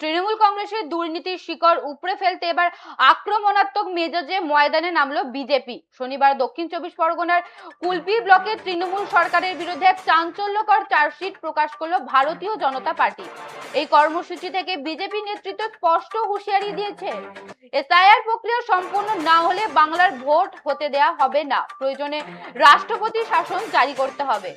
তৃণমূল কংগ্রেসের দুর্নীতির শিকড় উপড়ে ফেলতে এবার আক্রমণাত্মক মেজাজে ময়দানে নামলো বিজেপি। শনিবার দক্ষিণ চব্বিশ পরগনার কুলপি ব্লকে তৃণমূল সরকারের বিরুদ্ধে এক চাঞ্চল্যকর চার্জশিট প্রকাশ করল ভারতীয় জনতা পার্টি। এই কর্মসূচি থেকে বিজেপি নেতৃত্ব স্পষ্ট হুঁশিয়ারি দিয়েছে। এসআইআর প্রক্রিয়া সম্পূর্ণ না হলে বাংলার ভোট হতে দেয়া হবে না। প্রয়োজনে রাষ্ট্রপতি শাসন জারি করতে হবে।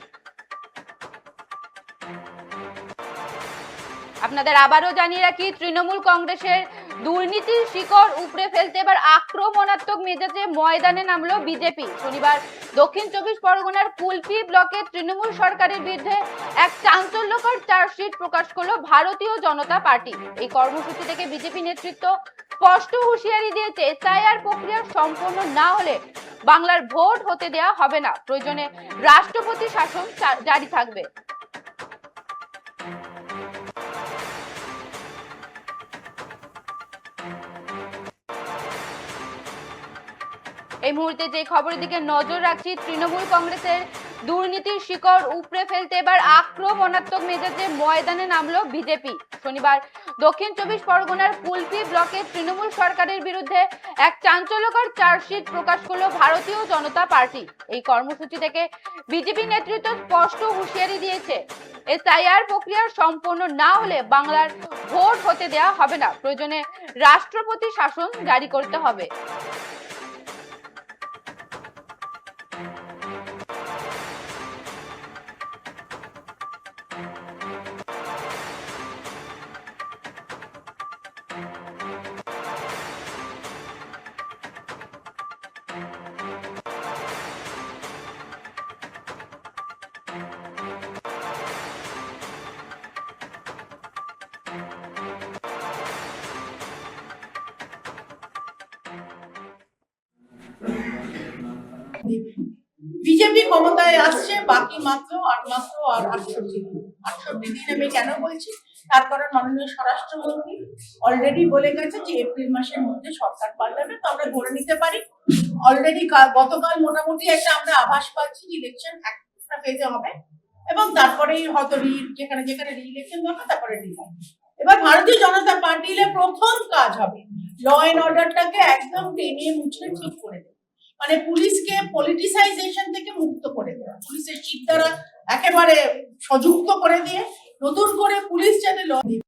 আপনাদের আবারও জানিয়ে রাখি, তৃণমূল কংগ্রেসের দুর্নীতির শিকড় উপড়ে ফেলতে এবার আক্রমণাত্মক মেজাজে ময়দানে নামলো বিজেপি। শনিবার দক্ষিণ চব্বিশ পরগনার কুলপি ব্লকে তৃণমূল সরকারের বিরুদ্ধে এক চাঞ্চল্যকর চার্জশিট প্রকাশ করল ভারতীয় জনতা পার্টি। এই কর্মসূচি থেকে বিজেপি নেতৃত্ব স্পষ্ট হুঁশিয়ারি দিয়েছে, এসআইআর প্রক্রিয়া সম্পূর্ণ না হলে বাংলার ভোট হতে দেয়া হবে না। প্রয়োজনে রাষ্ট্রপতি শাসন জারি থাকবে। Thank you. এই মুহূর্তে যে খবরের দিকে নজর রাখছি, তৃণমূল কংগ্রেসের দুর্নীতির শিকড় উপড়ে ফেলতে এবার আক্রমণাত্মক মেজাজে ময়দানে নামলো বিজেপি। শনিবার দক্ষিণ চব্বিশ পরগনার কুলপি ব্লকে তৃণমূল সরকারের বিরুদ্ধে এক চাঞ্চল্যকর চার্জশিট প্রকাশ করল ভারতীয় জনতা পার্টি। এই কর্মসূচি থেকে বিজেপি নেতৃত্ব স্পষ্ট হুঁশিয়ারি দিয়েছে। এসআইআর প্রক্রিয়া সম্পূর্ণ না হলে বাংলার ভোট হতে দেয়া হবে না। প্রয়োজনে রাষ্ট্রপতি শাসন জারি করতে হবে। বিজেপি ক্ষমতায় আসছে, বাকি মাত্র আর মাত্র আর আটষট্টি দিন। আটষট্টি দিন আমি কেন বলছি? তার কারণ মাননীয় স্বরাষ্ট্রমন্ত্রী অলরেডি বলে গেছে যে এপ্রিল মাসের মধ্যে সরকার পাল্টাবে, তো আমরা ধরে নিতে পারি। অলরেডি গতকাল মোটামুটি একটা আমরা আভাস পাচ্ছি ইলেকশন পেতে হবে। এবং তারপরেই হয়তো রি- যেখানে যেখানে রি ইলেকশন দরকার তারপরে রি এবার ভারতীয় জনতা পার্টি প্রথম কাজ হবে ল এন্ড অর্ডারটাকে একদম টেনে মুছে ঠিক করে দেবে মানে পুলিশকে পলিটিসাইজেশন থেকে মুক্ত করে দেওয়া। পুলিশের চিৎ দ্বারা একেবারে সযুক্ত করে দিয়ে নতুন করে পুলিশ যাতে ল